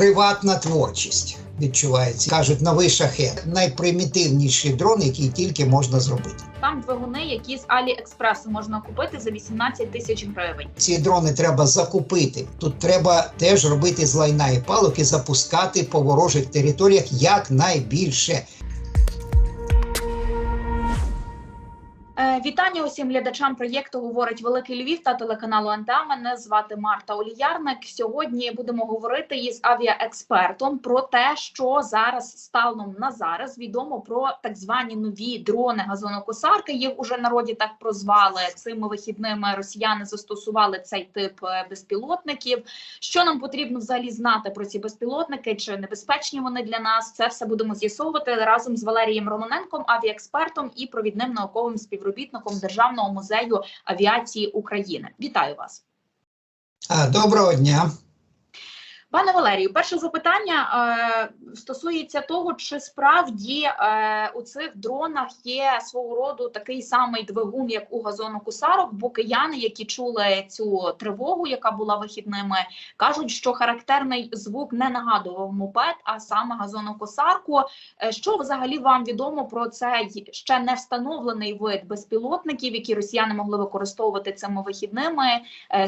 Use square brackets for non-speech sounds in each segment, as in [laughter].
приватна творчість відчувається. Кажуть, новий шахет найпримітивніший дрон, який тільки можна зробити. Там двигуни, які з Аліекспресу можна купити за 18 тисяч гривень. Ці дрони треба закупити. Тут треба теж робити з лайна і палок і запускати по ворожих територіях якнайбільше. Вітання усім глядачам проєкту говорить Великий Львів та телеканалу НТА. Мене звати Марта Оліярник. Сьогодні будемо говорити із авіаекспертом про те, що зараз станом на зараз відомо про так звані нові дрони газонокосарки. Їх уже народі так прозвали. Цими вихідними росіяни застосували цей тип е, безпілотників. Що нам потрібно взагалі знати про ці безпілотники? Чи небезпечні вони для нас? Це все будемо з'ясовувати разом з Валерієм Романенком, авіаекспертом і провідним науковим співробітником Державного музею авіації України. Вітаю вас, доброго дня. Пане Валерію. Перше запитання е, стосується того, чи справді е, у цих дронах є свого роду такий самий двигун, як у газонокусарок, бо кияни, які чули цю тривогу, яка була вихідними, кажуть, що характерний звук не нагадував мопед, а саме газонокосарку. Е, Що взагалі вам відомо про цей ще не встановлений вид безпілотників, які росіяни могли використовувати цими вихідними? Е,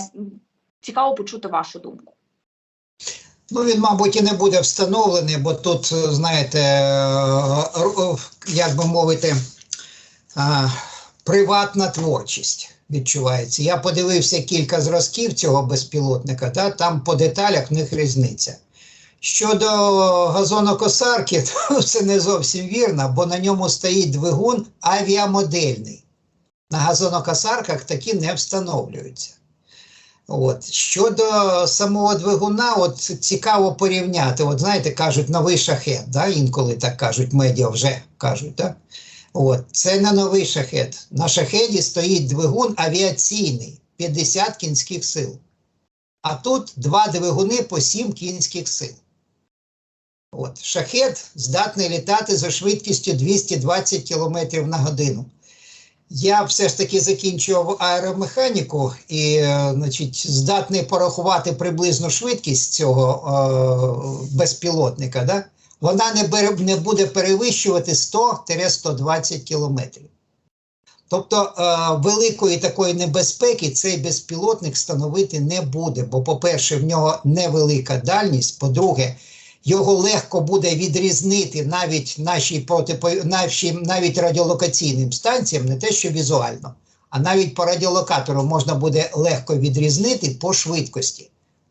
Цікаво почути вашу думку. Ну, він, мабуть, і не буде встановлений, бо тут, е, знаєте, е, е, як би мовити, приватна творчість відчувається. Я подивився кілька зразків цього безпілотника, та, там по деталях в них різниця. Щодо газонокосарки, [laughs] то це не зовсім вірно, бо на ньому стоїть двигун авіамодельний. На газонокосарках такі не встановлюються. От. Щодо самого двигуна, от цікаво порівняти. От знаєте, кажуть, новий шахет, да? інколи так кажуть, медіа вже кажуть. Да? От. Це не новий шахет. На шахеді стоїть двигун авіаційний 50 кінських сил. А тут два двигуни по 7 кінських сил. От. Шахет здатний літати за швидкістю 220 км на годину. Я все ж таки закінчував аеромеханіку і, е, значить, здатний порахувати приблизну швидкість цього е, безпілотника. Да? Вона не, бере, не буде перевищувати 100-120 кілометрів. Тобто е, великої такої небезпеки цей безпілотник становити не буде. Бо, по-перше, в нього невелика дальність. По-друге, його легко буде відрізнити навіть наші протипо... наші, навіть радіолокаційним станціям, не те, що візуально, а навіть по радіолокатору можна буде легко відрізнити по швидкості.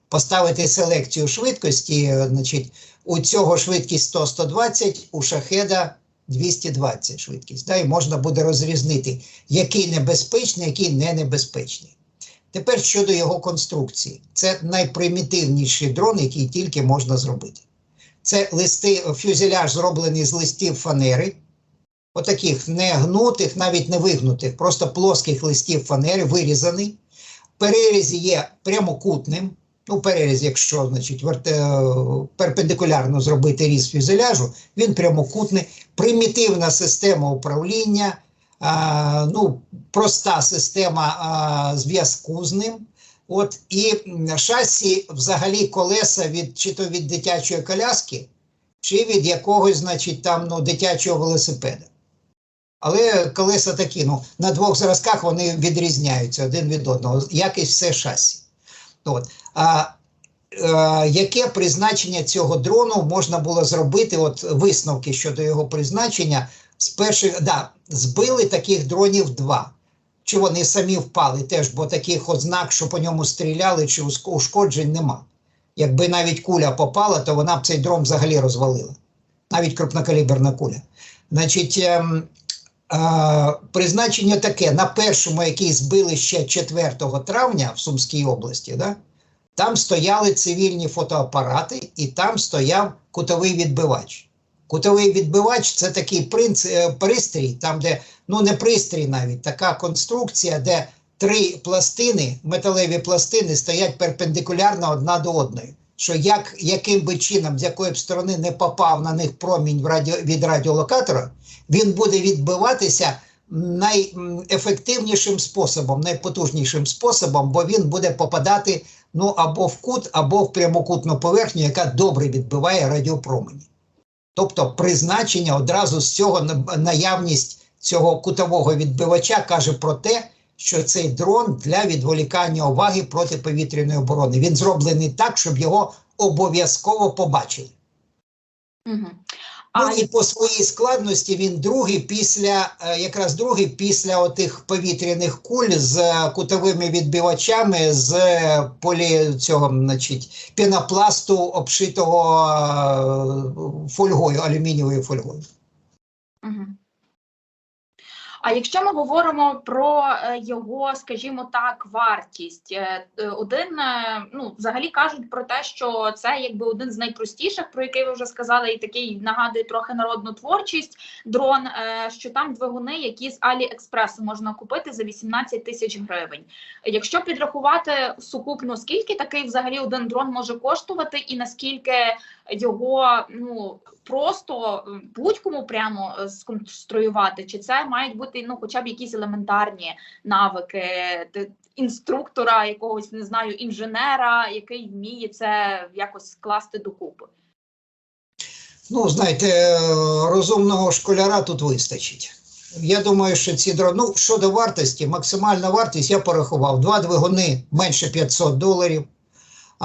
Поставити селекцію швидкості, е, значить, у цього швидкість 100-120, у шахеда 220 швидкість. Да, і можна буде розрізнити, який небезпечний, який не небезпечний. Тепер щодо його конструкції. Це найпримітивніший дрон, який тільки можна зробити. Це листи, фюзеляж зроблений з листів фанери, отаких не гнутих, навіть не вигнутих, просто плоских листів фанери, вирізаний. Переріз є прямокутним. Ну, переріз, якщо значить, верте, перпендикулярно зробити різ фюзеляжу, він прямокутний, примітивна система управління, а, ну, проста система зв'язку з ним. От і шасі взагалі колеса від чи то від дитячої коляски, чи від якогось, значить, там ну, дитячого велосипеда. Але колеса такі, ну, на двох зразках вони відрізняються один від одного, як і все шасі. От. А, е, яке призначення цього дрону можна було зробити? От висновки щодо його призначення з перших, да, збили таких дронів два. Чи вони самі впали теж, бо таких ознак, що по ньому стріляли, чи ушкоджень нема. Якби навіть куля попала, то вона б цей дрон взагалі розвалила. Навіть крупнокаліберна куля. Значить, ем, е, призначення таке: на першому, який збили ще 4 травня в Сумській області, да, там стояли цивільні фотоапарати, і там стояв кутовий відбивач. Кутовий відбивач це такий принц, е, пристрій, там, де ну не пристрій навіть, така конструкція, де три пластини, металеві пластини стоять перпендикулярно одна до одної. Що як, яким би чином, з якої б сторони не попав на них промінь радіо, від радіолокатора, він буде відбиватися найефективнішим способом, найпотужнішим способом, бо він буде попадати ну або в кут, або в прямокутну поверхню, яка добре відбиває радіопромені. Тобто призначення одразу з цього наявність цього кутового відбивача каже про те, що цей дрон для відволікання уваги протиповітряної оборони. Він зроблений так, щоб його обов'язково побачили. Угу. Ну А і по своїй складності він другий після е, якраз другий після отих повітряних куль з е, кутовими відбивачами з е, полі цього, значить, пінопласту, обшитого фольгою, алюмінієвою фольгою. Угу. А якщо ми говоримо про е, його, скажімо так, вартість, е, е, один ну взагалі кажуть про те, що це якби один з найпростіших, про який ви вже сказали, і такий нагадує трохи народну творчість. Дрон, що там двигуни, які з Аліекспресу можна купити за 18 тисяч гривень. Якщо підрахувати сукупно, скільки такий взагалі один дрон може коштувати, і наскільки його ну просто будь-кому прямо е, сконструювати, чи це мають бути ну, хоча б якісь елементарні навики інструктора, якогось не знаю, інженера, який вміє це якось скласти докупи. Ну, знаєте, е, розумного школяра тут вистачить. Я думаю, що ці дрони, ну, щодо вартості, максимальна вартість я порахував. Два двигуни менше 500 доларів.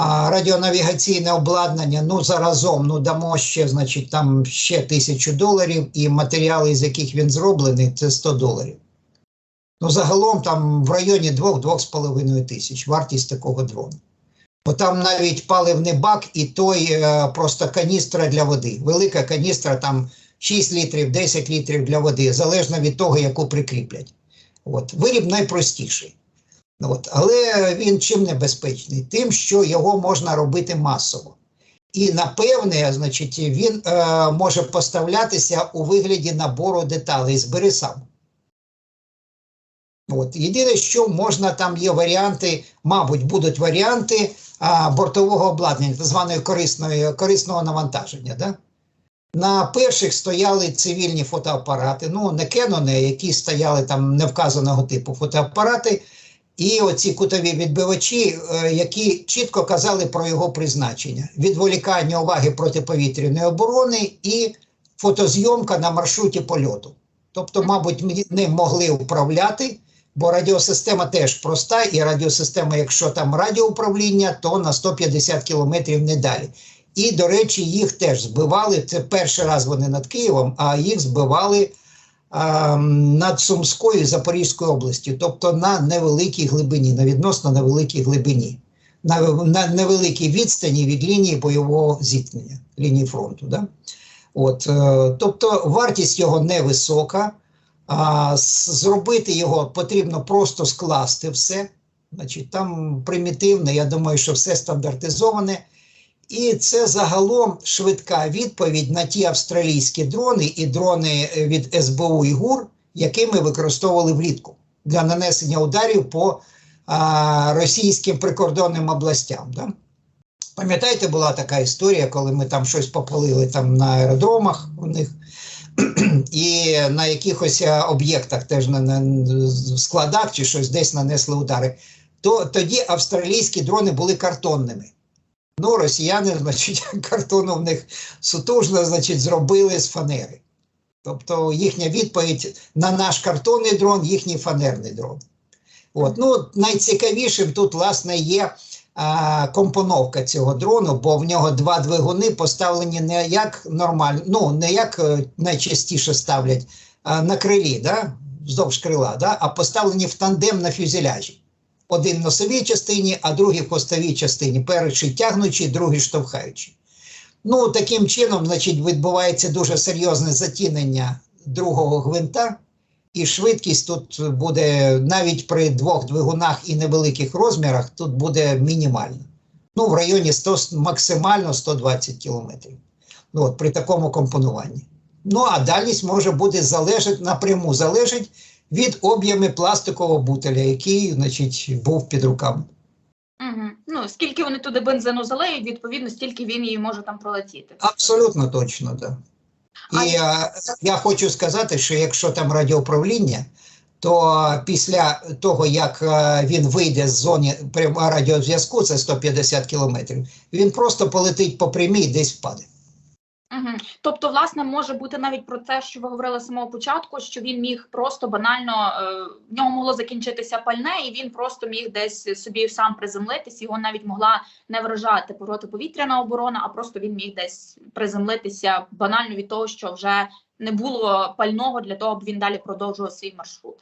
Радіонавігаційне обладнання, ну, заразом, ну, дамо ще, значить, там ще тисячу доларів, і матеріали, з яких він зроблений, це 100 доларів. Ну, загалом там в районі 2-2,5 тисяч вартість такого дрону. Бо там навіть паливний бак і той е, просто каністра для води. Велика каністра, там 6 літрів, 10 літрів для води, залежно від того, яку прикріплять. От. Виріб найпростіший. От. Але він чим небезпечний? Тим, що його можна робити масово. І напевне, значить, він е, може поставлятися у вигляді набору деталей. Збери сам. От. Єдине, що можна, там є варіанти, мабуть, будуть варіанти а, бортового обладнання, так званої корисної, корисного навантаження. Да? На перших стояли цивільні фотоапарати, ну не Canon, які стояли там невказаного типу фотоапарати, і оці кутові відбивачі, е, які чітко казали про його призначення: відволікання уваги протиповітряної оборони і фотозйомка на маршруті польоту. Тобто, мабуть, ним могли управляти, бо радіосистема теж проста, і радіосистема, якщо там радіоуправління, то на 150 кілометрів не далі. І, до речі, їх теж збивали. Це перший раз вони над Києвом, а їх збивали над Сумською і Запорізькою областю, тобто на невеликій глибині, на відносно невеликій глибині, на, на невеликій відстані від лінії бойового зіткнення, лінії фронту. Да? От, е, тобто вартість його невисока. А, зробити його потрібно просто скласти все. Значить, там примітивне, я думаю, що все стандартизоване. І це загалом швидка відповідь на ті австралійські дрони і дрони е, від СБУ і ГУР, які ми використовували влітку для нанесення ударів по а, російським прикордонним областям. Да? Пам'ятаєте, була така історія, коли ми там щось попалили там на аеродромах у них [clears throat] і на якихось е, об'єктах, теж на, на складах чи щось десь нанесли удари. То тоді австралійські дрони були картонними. Ну, росіяни, значить, [laughs] картону в них сутужно, значить, зробили з фанери. Тобто їхня відповідь на наш картонний дрон, їхній фанерний дрон. От. Ну, найцікавішим тут, власне, є а, компоновка цього дрону, бо в нього два двигуни поставлені не як нормально, ну, не як е, найчастіше ставлять а, на крилі, да? вздовж крила, да? а поставлені в тандем на фюзеляжі. Один в носовій частині, а другий в хвостовій частині. Перший тягнучий, другий штовхаючий. Ну, таким чином, значить, відбувається дуже серйозне затінення другого гвинта, і швидкість тут буде навіть при двох двигунах і невеликих розмірах, тут буде мінімальна. Ну, в районі 100, максимально 120 кілометрів. Ну, от, при такому компонуванні. Ну, а дальність може бути залежить напряму залежить від об'єми пластикового бутеля, який, значить, був під руками. Угу. Ну скільки вони туди бензину залеють, відповідно, стільки він її може там пролетіти. Абсолютно точно, так. Да. І а, я хочу сказати, що якщо там радіоуправління, то після того, як він вийде з зони прямого радіозв'язку, це 150 кілометрів, він просто полетить по прямій і десь впаде. Угу. Тобто, власне, може бути навіть про те, що ви говорили з самого початку, що він міг просто банально е, в нього могло закінчитися пальне, і він просто міг десь собі сам приземлитись. Його навіть могла не вражати протиповітряна оборона, а просто він міг десь приземлитися банально від того, що вже не було пального для того, аби він далі продовжував свій маршрут.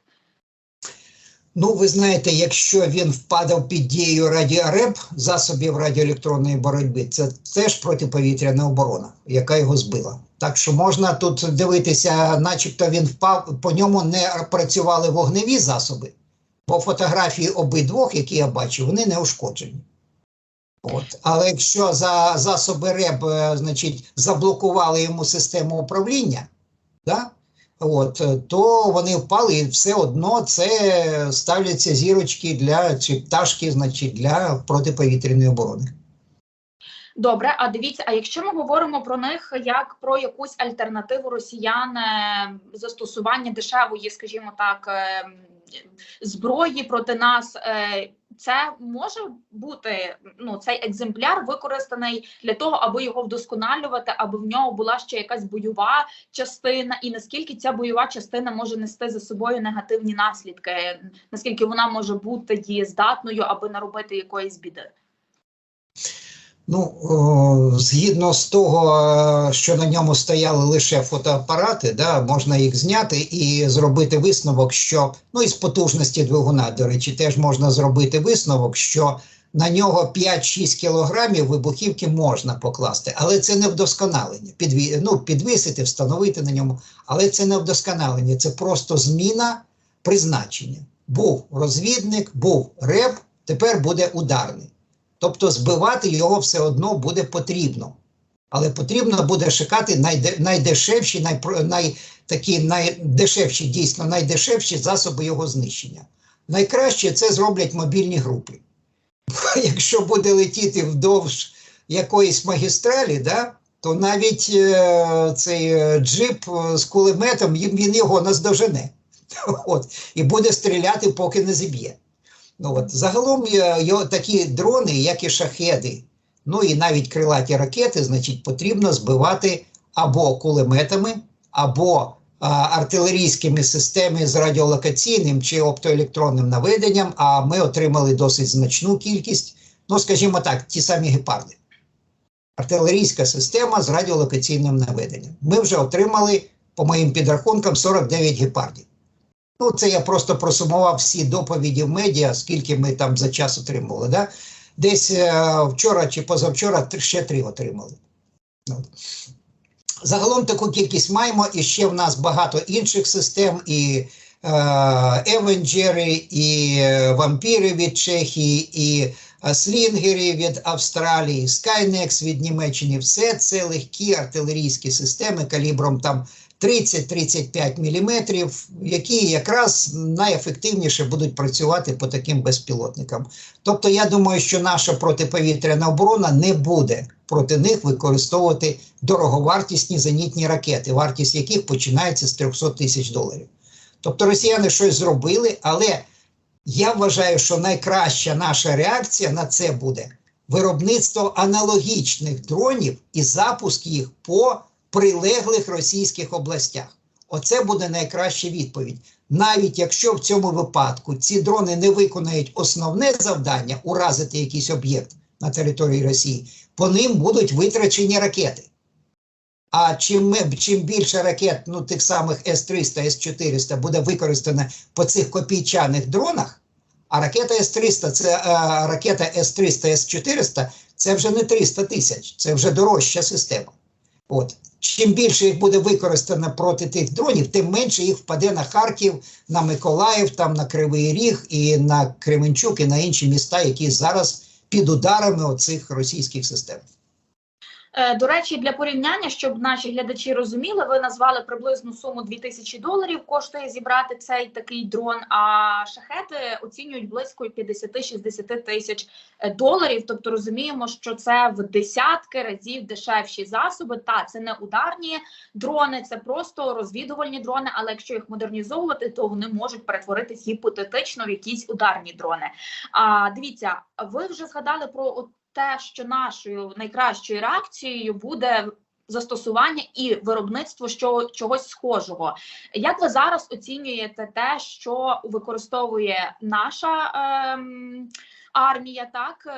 Ну, ви знаєте, якщо він впадав під дією радіореб засобів радіоелектронної боротьби, це теж протиповітряна оборона, яка його збила. Так що можна тут дивитися, начебто він впав, по ньому не працювали вогневі засоби, бо фотографії обидвох, які я бачив, вони не ушкоджені. От. Але якщо за засоби РЕБ, е, значить, заблокували йому систему управління, да? От, е, то вони впали, і все одно це ставляться зірочки для чи пташки, значить, для протиповітряної оборони. Добре, а дивіться, а якщо ми говоримо про них як про якусь альтернативу росіян е, застосування дешевої, скажімо так, е, зброї проти нас, це може бути ну цей екземпляр використаний для того, аби його вдосконалювати, аби в нього була ще якась бойова частина, і наскільки ця бойова частина може нести за собою негативні наслідки, наскільки вона може бути дієздатною, аби наробити якоїсь біди. Ну, згідно з того, е, що на ньому стояли лише фотоапарати, да, можна їх зняти і зробити висновок, що ну і з потужності двигуна, до речі, теж можна зробити висновок, що на нього 5-6 кілограмів вибухівки можна покласти, але це не вдосконалення. Підві... Ну, підвісити, встановити на ньому, але це не вдосконалення, це просто зміна призначення. Був розвідник, був реп, тепер буде ударний. Тобто збивати його все одно буде потрібно. Але потрібно буде шукати найдешевші, най, такі найдешевші, дійсно найдешевші засоби його знищення. Найкраще це зроблять мобільні групи. [laughs] Якщо буде летіти вдовж якоїсь магістралі, да, то навіть е, цей джип з кулеметом він його наздожене. [laughs] От, і буде стріляти, поки не зіб'є. Ну, от, Загалом його такі дрони, як і шахеди, ну і навіть крилаті ракети, значить, потрібно збивати або кулеметами, або а, артилерійськими системами з радіолокаційним чи оптоелектронним наведенням. А ми отримали досить значну кількість, ну, скажімо так, ті самі гепарди. Артилерійська система з радіолокаційним наведенням. Ми вже отримали, по моїм підрахункам, 49 гепардів. Ну, це я просто просумував всі доповіді в медіа, скільки ми там за час отримували. Да? Десь е, вчора чи позавчора ще три отримали. От. Загалом таку кількість маємо, і ще в нас багато інших систем, і е, Евенджери, і е, вампіри від Чехії, і е, слінгери від Австралії, Skynex від Німеччини. Все це легкі артилерійські системи калібром там 30-35 мм, які якраз найефективніше будуть працювати по таким безпілотникам. Тобто, я думаю, що наша протиповітряна оборона не буде проти них використовувати дороговартісні зенітні ракети, вартість яких починається з 300 тисяч доларів. Тобто росіяни щось зробили, але я вважаю, що найкраща наша реакція на це буде виробництво аналогічних дронів і запуск їх по прилеглих російських областях. Оце буде найкраща відповідь. Навіть якщо в цьому випадку ці дрони не виконають основне завдання уразити якийсь об'єкт на території Росії, по ним будуть витрачені ракети. А чим ми, чим більше ракет, ну тих самих С-300, С-400 буде використано по цих копійчаних дронах, а ракета С-300, це а, ракета С-300, С-400 це вже не 300 тисяч, це вже дорожча система. От. Чим більше їх буде використано проти тих дронів, тим менше їх впаде на Харків, на Миколаїв, там на Кривий Ріг і на Кременчук, і на інші міста, які зараз під ударами оцих російських систем. Е, До речі, для порівняння, щоб наші глядачі розуміли, ви назвали приблизну суму 2000 доларів. Коштує зібрати цей такий дрон. А шахети оцінюють близько 50-60 тисяч е, доларів. Тобто розуміємо, що це в десятки разів дешевші засоби. Та це не ударні дрони, це просто розвідувальні дрони. Але якщо їх модернізовувати, то вони можуть перетворитись гіпотетично в якісь ударні дрони. А дивіться, ви вже згадали про те, що нашою найкращою реакцією буде застосування і виробництво чогось схожого. Як ви зараз оцінюєте те, що використовує наша ем, армія? Так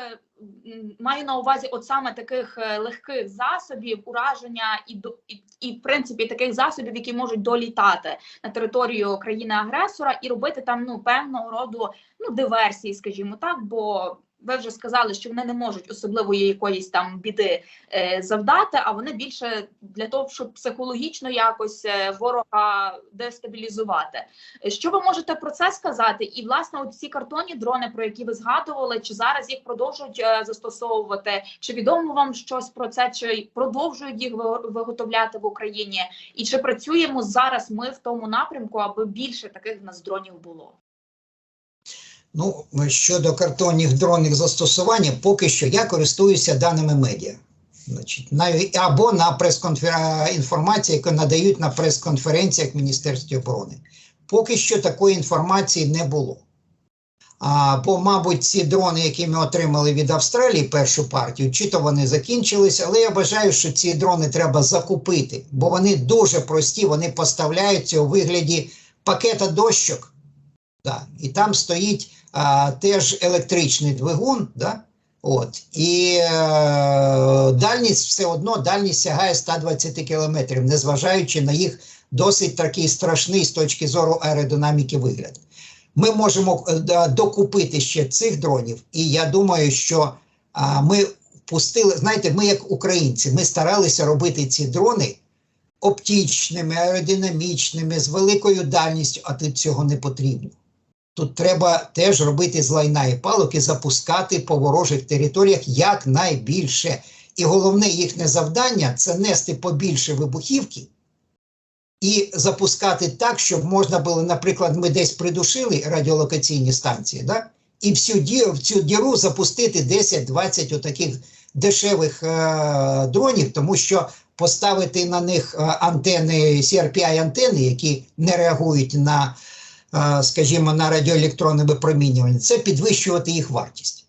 Е, маю на увазі, от саме таких е, легких засобів ураження і і, і в принципі таких засобів, які можуть долітати на територію країни-агресора і робити там ну певного роду ну диверсії, скажімо так, бо ви вже сказали, що вони не можуть особливої якоїсь там біди е, завдати, а вони більше для того, щоб психологічно якось е, ворога дестабілізувати. Що ви можете про це сказати? І власне, от ці картонні дрони, про які ви згадували, чи зараз їх продовжують е, застосовувати? Чи відомо вам щось про це? Чи продовжують їх виготовляти в Україні? І чи працюємо зараз ми в тому напрямку, аби більше таких в нас дронів було? Ну, щодо картонних дронних застосування, поки що я користуюся даними медіа. Значить, навіть або на прес-конфер... інформації, яку надають на прес-конференціях в Міністерстві оборони. Поки що такої інформації не було. А, бо, мабуть, ці дрони, які ми отримали від Австралії, першу партію, чи то вони закінчилися, але я вважаю, що ці дрони треба закупити, бо вони дуже прості, вони поставляються у вигляді пакета дощок. Да. І там стоїть а, теж електричний двигун, да? От. І е, дальність все одно дальність сягає 120 кілометрів, незважаючи на їх досить такий страшний з точки зору аеродинаміки вигляд. Ми можемо е, докупити ще цих дронів, і я думаю, що а, ми впустили, знаєте, ми як українці, ми старалися робити ці дрони оптичними, аеродинамічними, з великою дальністю, а тут цього не потрібно. Тут треба теж робити з лайна і палок і запускати по ворожих територіях якнайбільше. І головне їхнє завдання це нести побільше вибухівки і запускати так, щоб можна було, наприклад, ми десь придушили радіолокаційні станції, да? і всю ді, в цю діру запустити 10-20 отаких дешевих е, дронів, тому що поставити на них е, антени, CRPI-антени, які не реагують на скажімо, на радіоелектронне випромінювання, це підвищувати їх вартість.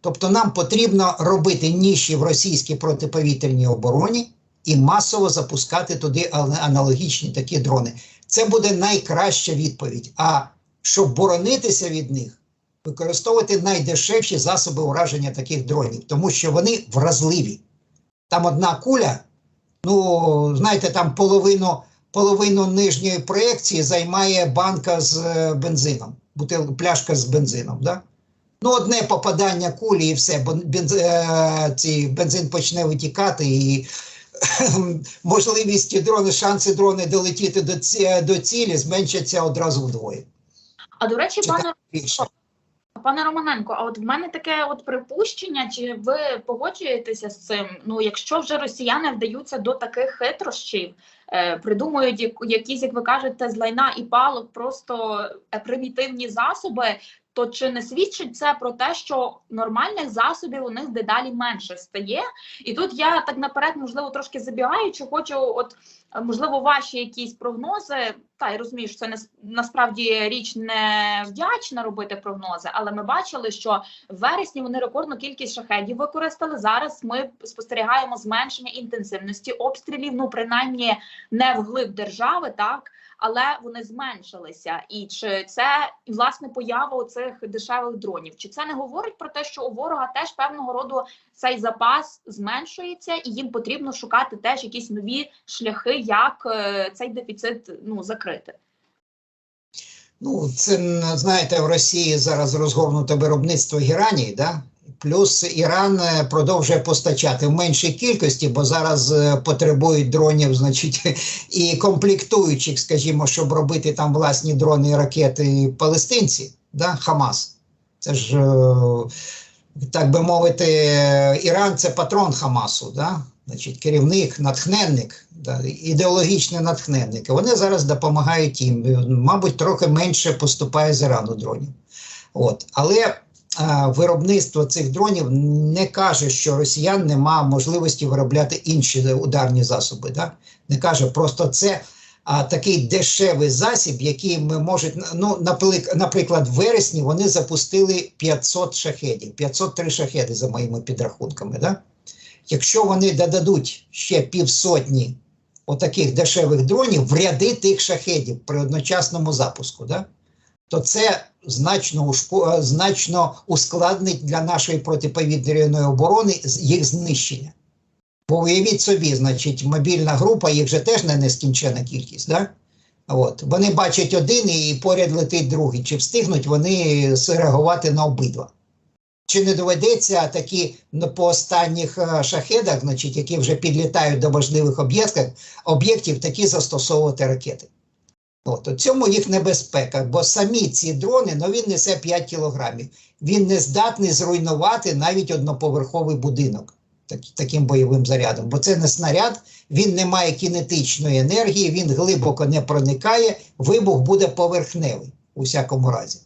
Тобто нам потрібно робити ніші в російській протиповітряній обороні і масово запускати туди аналогічні такі дрони. Це буде найкраща відповідь. А щоб боронитися від них, використовувати найдешевші засоби ураження таких дронів, тому що вони вразливі. Там одна куля, ну, знаєте, там половину половину нижньої проекції займає банка з е, бензином, бутил, пляшка з бензином. Да? Ну, одне попадання кулі і все, бо бенз, е, ці, бензин почне витікати, і [laughs] можливість дрони, шанси дрони долетіти до, ці, до цілі зменшаться одразу вдвоє. А до речі, пане. Пане Романенко, а от в мене таке от припущення, чи ви погоджуєтеся з цим? Ну, якщо вже росіяни вдаються до таких хитрощів, е, придумують якісь, як ви кажете, з лайна і палок, просто е, примітивні засоби, то чи не свідчить це про те, що нормальних засобів у них дедалі менше стає? І тут я так наперед, можливо, трошки забігаючи, хочу, от можливо, ваші якісь прогнози. Та я розумію, що це не насправді річ не вдячна робити прогнози, але ми бачили, що в вересні вони рекордну кількість шахедів використали. Зараз ми спостерігаємо зменшення інтенсивності обстрілів, ну принаймні не вглиб держави, так але вони зменшилися. І чи це власне поява цих дешевих дронів? Чи це не говорить про те, що у ворога теж певного роду цей запас зменшується, і їм потрібно шукати теж якісь нові шляхи, як е, цей дефіцит ну закрити? Ну, це знаєте, в Росії зараз розгорнуто виробництво геранії, да? Плюс Іран е, продовжує постачати в меншій кількості, бо зараз е, потребують дронів, значить, [laughs] і комплектуючих, скажімо, щоб робити там власні дрони і ракети палестинці, да? Хамас. Це ж е, так би мовити, Іран це патрон Хамасу, да? Значить, керівник, натхненник, да? ідеологічний натхненник. Вони зараз допомагають їм. Мабуть, трохи менше поступає з Ірану дронів. От. Але виробництво цих дронів не каже, що росіян нема можливості виробляти інші ударні засоби. Да? Не каже, просто це а, такий дешевий засіб, який ми можуть. Ну, наприклад, в вересні вони запустили 500 шахедів, 503 шахеди за моїми підрахунками. Да? Якщо вони додадуть ще півсотні отаких дешевих дронів в ряди тих шахедів при одночасному запуску, да? То це значно, е, значно ускладнить для нашої протиповітряної оборони їх знищення. Бо уявіть собі, значить, мобільна група, їх же теж не нескінчена кількість. Да? От. Вони бачать один і поряд летить другий. Чи встигнуть вони реагувати на обидва? Чи не доведеться такі ну, по останніх е, шахедах, значить, які вже підлітають до важливих об'єктів, об'єктів такі застосовувати ракети? От, у цьому їх небезпека, бо самі ці дрони, ну він несе 5 кілограмів. Він не здатний зруйнувати навіть одноповерховий будинок так, таким бойовим зарядом, бо це не снаряд, він не має кінетичної енергії, він глибоко не проникає, вибух буде поверхневий у всякому разі.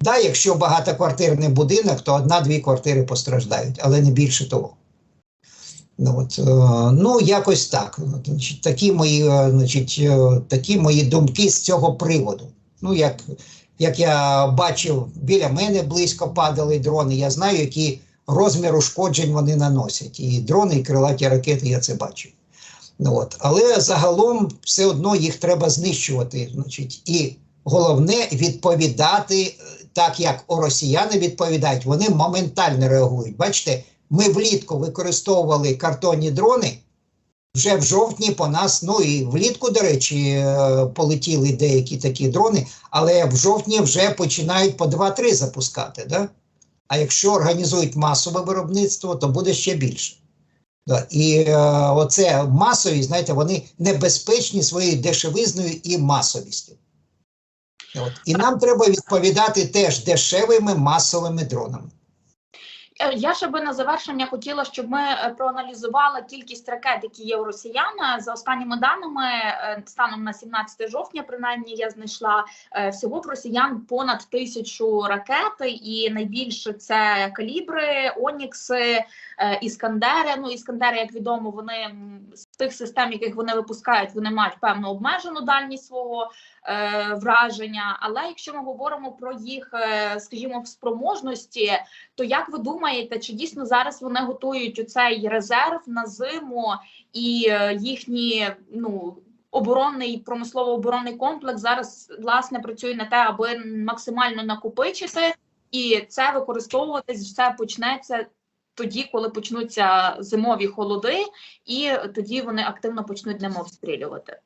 Да, якщо багатоквартирний будинок, то одна-дві квартири постраждають, але не більше того. Ну, от, е, ну якось так. Значить, такі, мої, е, значить, е, такі мої думки з цього приводу. Ну, як, як я бачив, біля мене близько падали дрони, я знаю, які розмір ушкоджень вони наносять. І дрони, і крилаті ракети, я це бачив. Ну, от. Але загалом все одно їх треба знищувати. Значить, і головне відповідати так, як росіяни відповідають, вони моментально реагують. Бачите, ми влітку використовували картонні дрони. Вже в жовтні по нас, ну і влітку, до речі, е, полетіли деякі такі дрони, але в жовтні вже починають по 2-3 запускати. Да? А якщо організують масове виробництво, то буде ще більше. Да. І е, оце масові, знаєте, вони небезпечні своєю дешевизною і масовістю. От. І нам треба відповідати теж дешевими масовими дронами. Е, Я ще би на завершення хотіла, щоб ми е, проаналізували кількість ракет, які є у росіян. Е, За останніми даними, станом на 17 жовтня, принаймні я знайшла всього в росіян понад тисячу ракет, і найбільше це калібри, онікси, іскандери. Ну іскандери, як відомо, вони з тих систем, яких вони випускають, вони мають певну обмежену дальність свого враження. Але якщо ми говоримо про їх, скажімо, спроможності, то як ви думаєте, чи дійсно зараз вони готують цей резерв на зиму і е, їхні ну оборонний промислово-оборонний комплекс зараз власне працює на те, аби максимально накопичити, і це використовуватись все почнеться тоді, коли почнуться зимові холоди, і тоді вони активно почнуть ними обстрілювати.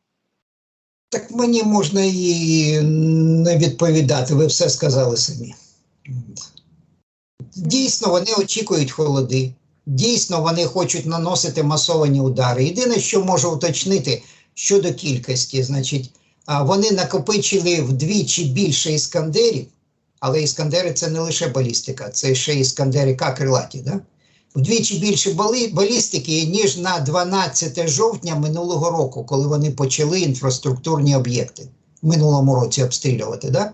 Так мені можна і не відповідати, ви все сказали самі. Дійсно, вони очікують холоди. Дійсно, вони хочуть наносити масовані удари. Єдине, що можу уточнити щодо кількості, значить, вони накопичили вдвічі більше іскандерів, але іскандери це не лише балістика, це ще іскандери К крилаті. Да? Вдвічі більше бали, балістики, ніж на 12 жовтня минулого року, коли вони почали інфраструктурні об'єкти в минулому році обстрілювати. Да?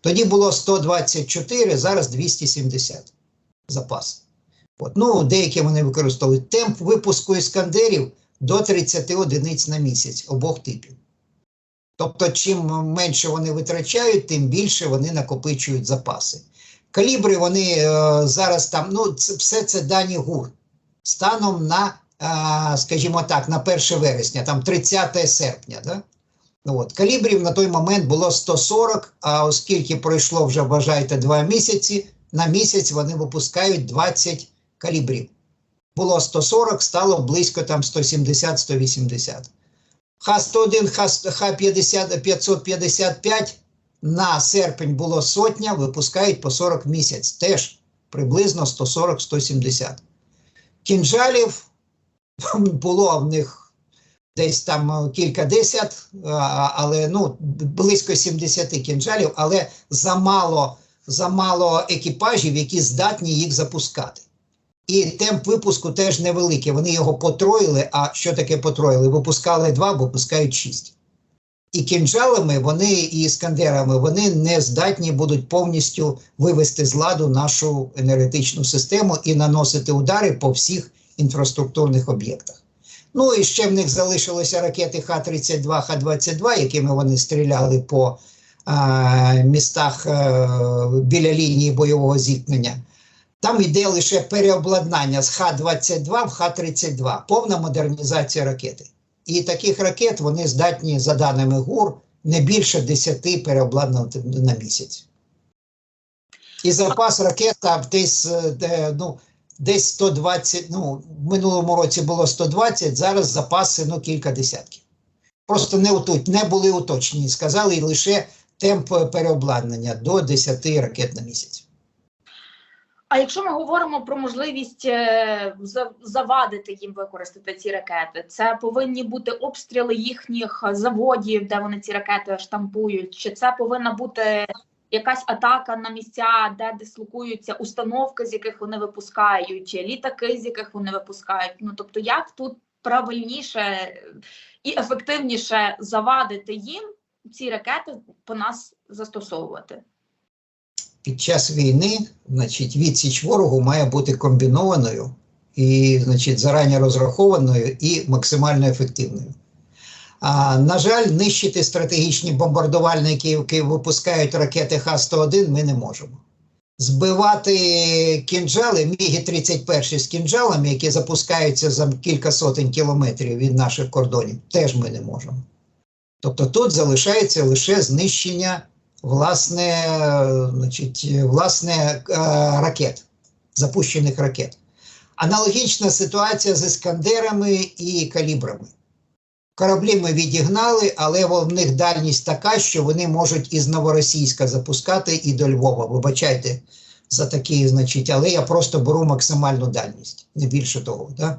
Тоді було 124, зараз 270 запас. От. Ну, деякі вони використовують темп випуску іскандерів до 30 одиниць на місяць обох типів. Тобто, чим менше вони витрачають, тим більше вони накопичують запаси. Калібри вони е, зараз там, ну, це, все це дані ГУР. Станом на, е, скажімо так, на 1 вересня, там 30 серпня. Да? Ну, От. Калібрів на той момент було 140, а оскільки пройшло вже, вважайте, два місяці, на місяць вони випускають 20 калібрів. Було 140, стало близько там 170-180. Х-101, Х-50, 555 на серпень було сотня, випускають по 40 місяць. Теж приблизно 140-170. Кінжалів [laughs] було в них десь там кілька десят, але ну, близько 70 кінжалів, але замало замало екіпажів, які здатні їх запускати. І темп випуску теж невеликий. Вони його потроїли. А що таке потроїли? Випускали два, випускають шість. І кінжалами вони і іскандерами вони не здатні будуть повністю вивести з ладу нашу енергетичну систему і наносити удари по всіх інфраструктурних об'єктах. Ну і ще в них залишилися ракети Х-32, Х-22, якими вони стріляли по містах е, біля лінії бойового зіткнення. Там йде лише переобладнання з Х-22 в Х-32, повна модернізація ракети. І таких ракет вони здатні, за даними ГУР, не більше 10 переобладнати на місяць. І запас ракет там десь, е, ну, десь 120, ну, в минулому році було 120, зараз запаси ну, кілька десятків. Просто не, не були уточнені, сказали лише темп переобладнання до 10 ракет на місяць. А якщо ми говоримо про можливість е, завадити їм використати ці ракети, це повинні бути обстріли їхніх заводів, де вони ці ракети штампують, чи це повинна бути якась атака на місця, де дислокуються установки, з яких вони випускають, літаки, з яких вони випускають. Ну тобто, як тут правильніше і ефективніше завадити їм ці ракети по нас застосовувати? Під час війни, значить, відсіч ворогу має бути комбінованою і, значить, зарані розрахованою і максимально ефективною. А, на жаль, нищити стратегічні бомбардувальники, які випускають ракети Х-101, ми не можемо. Збивати кінжали, міги 31 з кінжалами, які запускаються за кілька сотень кілометрів від наших кордонів, теж ми не можемо. Тобто тут залишається лише знищення власне, значить, власне е, ракет, запущених ракет. Аналогічна ситуація з іскандерами і калібрами. Кораблі ми відігнали, але в них дальність така, що вони можуть із Новоросійська запускати і до Львова. Вибачайте за такі, значить, але я просто беру максимальну дальність, не більше того. Да?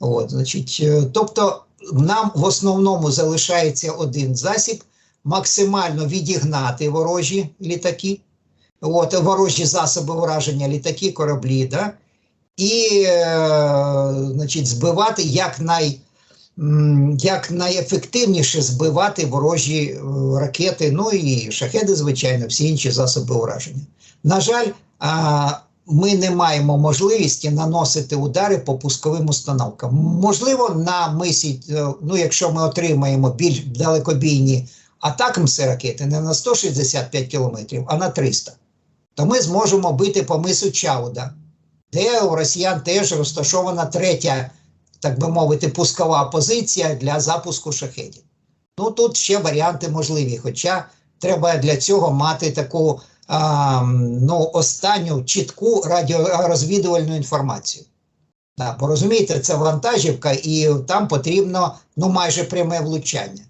От, значить, е, тобто, нам в основному залишається один засіб максимально відігнати ворожі літаки, от, ворожі засоби враження, літаки, кораблі, да? і е, значить, збивати як, най, як найефективніше збивати ворожі е, ракети, ну і шахеди, звичайно, всі інші засоби ураження. На жаль, ми не маємо можливості наносити удари по пусковим установкам. Можливо, на мисі, е, ну якщо ми отримаємо більш далекобійні атакамси ракети не на 165 кілометрів, а на 300, то ми зможемо бити по мису Чауда, де у росіян теж розташована третя, так би мовити, пускова позиція для запуску шахедів. Ну тут ще варіанти можливі, хоча треба для цього мати таку ну, останню чітку радіорозвідувальну інформацію. Да, бо розумієте, це вантажівка, і там потрібно ну, майже пряме влучання.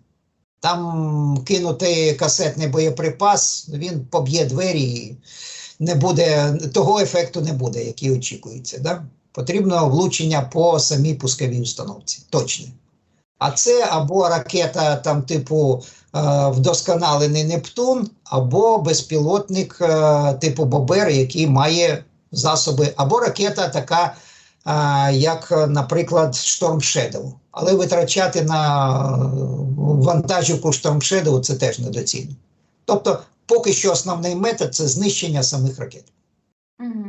Там кинути касетний боєприпас, він поб'є двері і не буде, того ефекту не буде, який очікується. Да? Потрібно влучення по самій пусковій установці. Точне. А це або ракета там типу вдосконалений Нептун, або безпілотник е, типу Бобер, який має засоби, або ракета така, е, як, наприклад, Storm Shadow. Але витрачати на е, вантажівку Storm Shadow це теж недоцільно. Тобто, поки що основний метод це знищення самих ракет. Угу.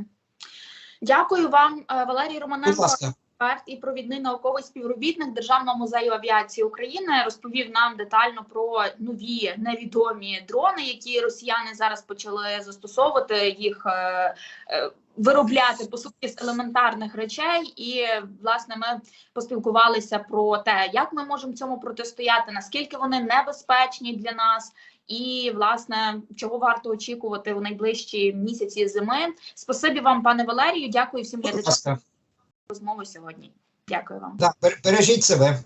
Дякую вам, е, Валерій Будь ласка. Експерт і провідний науковий співробітник Державного музею авіації України, розповів нам детально про нові невідомі дрони, які росіяни зараз почали застосовувати їх. е, е, Виробляти по суті з елементарних речей, і власне ми поспілкувалися про те, як ми можемо цьому протистояти, наскільки вони небезпечні для нас, і власне чого варто очікувати у найближчі місяці зими. Спасибі вам, пане Валерію. Дякую всім глядачам розмову сьогодні. Дякую вам. Так, бер- бережіть себе.